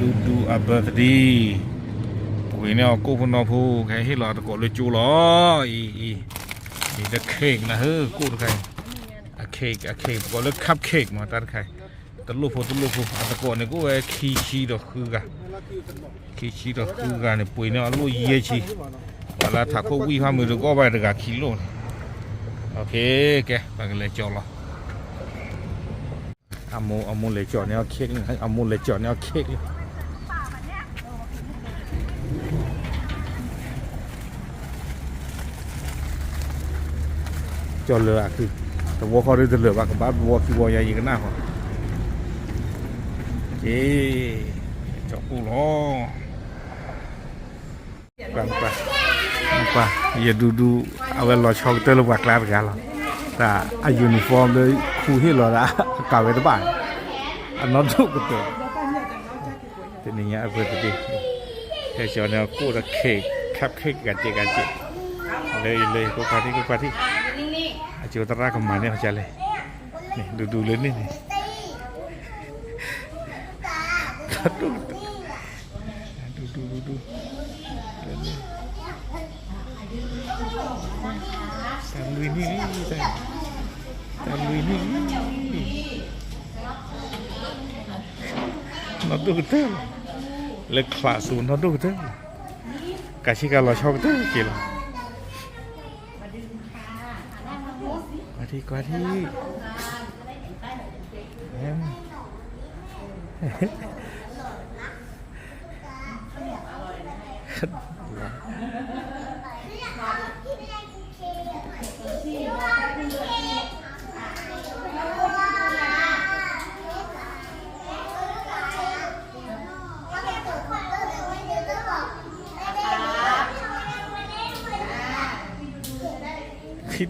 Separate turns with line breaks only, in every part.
ดูดูอับเบอร์ดีปุ๋ยเนี่ยกูพนอพูใครให้รอตะโกนเลยจูรออีอีอีตะเค้กนะเฮ้อกูตะใครอะเค้กอะเค้กตะโกนเลยคัพเค้กมาตะใครตะลุพูตะลุพูอะตะโกนเนี่ยกูไอ้ขี้ชีดอกคือกะขี้ชีดอกคือกะเนี่ยปุ๋ยเนี่ยลุยเยี่ยชีเวลาถักพวกวิ่งข้ามมือก็ไปตะกะขี้โลโอเคแกไปกันเลยจอละอามูอามูเลยจอดเนี่ยเค้กนะอามูเลยจอดเนี่ยเค้ก เจอดเรืออะคือแต่วัวเขาเรือเรือว่ากับบ้านวัวคือวัวใหญ่ยิงกันหน้าเขาเจ๊จอดปูล้อปังปังปังอย่าดูดูเอาไว้รอช็อกเตอร์ว่างกลางกันหรอแต่อายูนิฟอร์มเลยครูที่รอละกล่าวไว้ตบ้านอันนั้นทุกตัวเป็นอย่าง เงี้ยเพื่อนดีแค่เจ้าเนี่ยกู้ตะเค้กคับเค้กกันเจกันเจเลยเลยกูปาที่กูปาที่อาจิวตระกำมาเนี่ยเขาจะเลยนี่ดูดูเลยนี่นี่ดูดูดูดูดูตามลุยนี่ตามตามลุยนี่นอดูเตอร์เลยคลาสูนนอดูเตอร์กาชิกาเราชอบเตอร์กี่ละ กว่าที่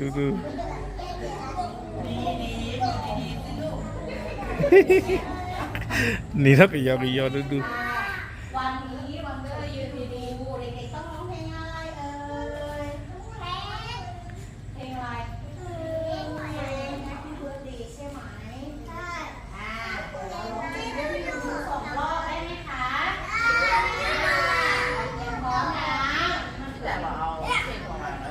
ก นี่ถ้าไปยาวไปยาวดูดู
วันนี้วันเดอร์ยืนดีๆบูเด็กๆต้องร้องเพลงอะไรเอ่ยเพลงอะไรเพลงอะไรแฮปปี้เบิร์ดเดย์ใช่ไหมใช่อ่าเดี๋ยวเราร้องเพลงให้ดูสองรอบได้ไหมคะเตรียมพร้อมนะแต่ว่าเอาเพลงของมันนะ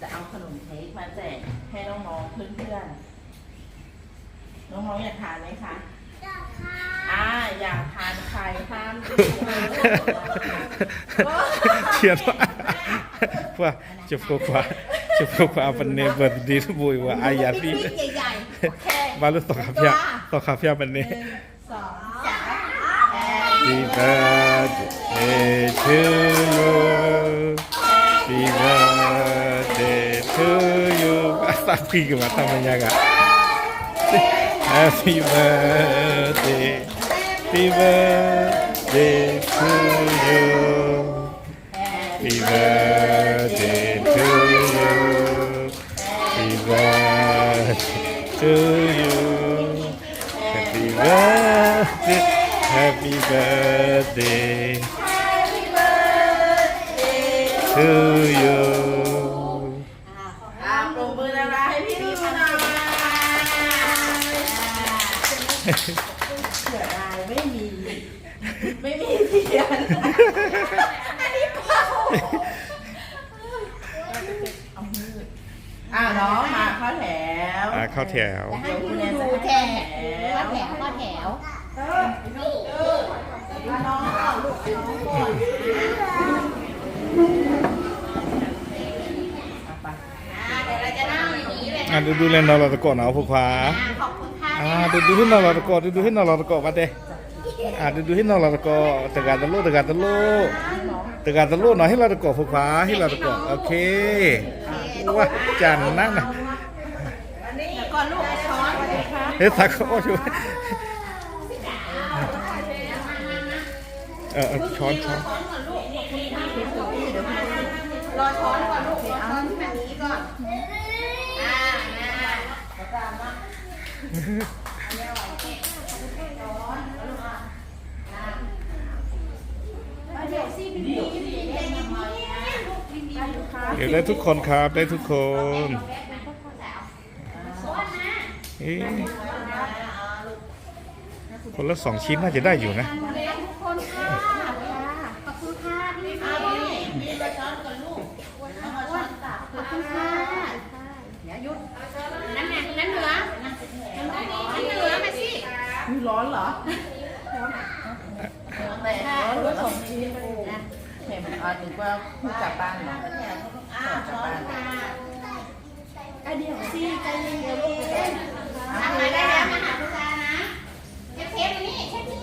จะ
เอาขนมเค้กมาแจกให้น้องๆเพื่อนๆ น้องๆอยากทานไหมคะอ่าอยากทานใครห้ามดู
Sian Wah, cukup Pak. Cukup Pak Pene berdiri bu wa ayat
บิ๊
ni.
กๆใหญ่ๆโอเค
Baru tok kapia, tok kapia
ห
Pene.
นึ่งสองสาม
Happy birthday to you. Happy birthday to you. Ke mata menyaga. Happy birthday. Happy birthday to you. Happy birthday to you. Happy birthday to you. Happy birthday. Happy birthday to you.
อ่าปรบมือดาๆให้พี่ดูหน่อยเสียดายไม่มี ไม่มีเทียน อันนี้เปล่าเอามืออ่าน้องมาเข้าแถว
อ่าเข้าแถว
ให้พี่ดูดูแถวข้อแถวข้อแถวน้องเอาลูกน้องก่อน
เอาไป
อ่าเดี๋ยวเราจะนั่งอย่างนี้เลย
อะดูดูเล่นนอร์ตะโกนเอาพวกขวา
อ่าขอบคุณค่ะ
อ่าดูดูให้นอร์ตะโกดูดูให้นอร์ตะโกมาเด้อ่าดูดูให้นอร์ตะโกตะการตะลุตะการตะลุตะการตะลุหน่อยให้เราตะโกพวกขวาให้เราตะโกโอเคว้าจันนั่นน่ะ
เดี๋ยวก่อนลูกเอาช้อนเลยค่ะ
เฮ้ยตะโกอยู่เออเออช้อน ช้อ
ช้อนก่อนลูกรอช้อนก่อนลูกรอช้อนนี้ก่อนอ่าอ่าเดี๋ยวสิพี่ดีพี่ดีเล่นยังไงนะลูกพี่ดีลูกค้า
เดี๋ยวได้ทุกคนครับได้ทุกคนเอ๊ะคนละสองชิ้นน่าจะได้อยู่นะ
ทุกคนค่ะขอบคุณค่ะพี่ดีมีรอ ช้อนก่อนลูกเอามาช้อนตักขอบคุณค่ะอย่าหยุดนั่นไงนั่นเหนือนั่นเหนือมาสิ
มีร้อนเหรอแต่ร้อนเหรือสองชิ้นเห็นอ่านึกว่าเพิ่งกลับบ้านเหรอ
อ้าวช้อนค่ะอะเดี๋ยวสิใจเย็นๆลูกทำมาได้แล้วมาหาคุณตานะเชฟเชฟนี่เชฟนี่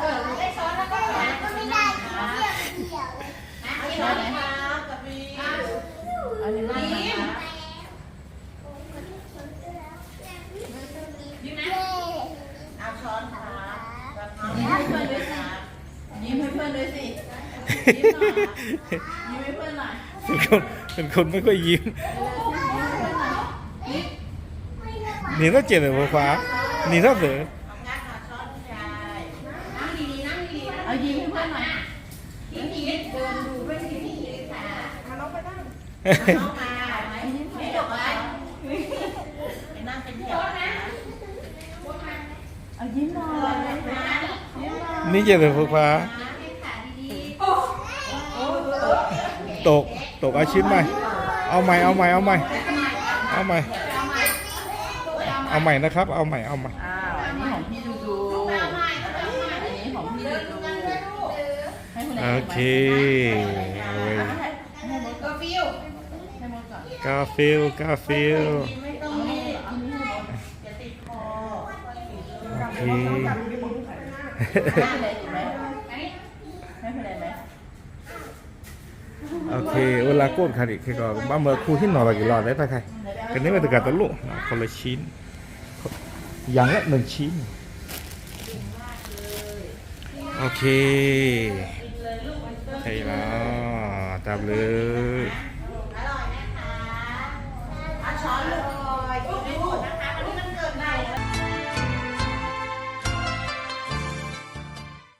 เออได้ช้อนแล้วก็หาก็ไม่ได้ค่ะนะเอาช้อนค่ะกับบี
อันนี้นั่ง
ยิ้ม
นะคะ
ยิ้มนะ
เอาช้อนค่ะยิ้มให้เพื่อนด้วยสิยิ้มให้เพื่อนด้วยสิ ยิ้มหน่อยยิ้มให้เพื่อนหน่อย
เป็นคนเป็นคนไม่ค่อยยิ้มนี่ต้องเจ็บเลยพวกขวานี่ต้องเสือ
เอางัดมาช้อนยาย
นั่งดีๆนั่งดีๆ
เอายิ้มให้เพื่อนหน่อย
พี่พีทเดินดูด้วยพี่พีทค่ะ
น้องมาไม่จบไหมไปนั่งเป็นแถวนะเอายิ้มหน่อยยิ้มหน่อย
นี่เจ็บเลยพวกขวา
ให้ขาดี
ตกตกเอาชิ้นใหม่ เอาใหม่เอาใหม่เอาใหม่เอาใหม่เอาใหม่นะครับ เอาใหม่เอาใหม่
อ้าวอันนี้ของพี่ดูดูอันนี้ของพี่ดูดูให้คุณ
โอเคโอ้ย
ให้มด
ๆ
ก่
ก็
อน
ฟิว
ให้มดก่อน
กาฟิลกาฟิล
ไม่ต้องนี่อันนี้ให้มดจะติดคอ
โอเค
ให้เลยถูกไหมให้คุณเลยไหม
เวลาโกนคาริคือก็บ้าเมื่อครูที่นอนเรกี่รอดได้ตาใครกันนี้มันตะการตะลุคนละชิ้นอย่างละหนึ่งชิ้น โอเคใช่แล้วตามเลย
อร่อยนะคะเอาช้อนลูก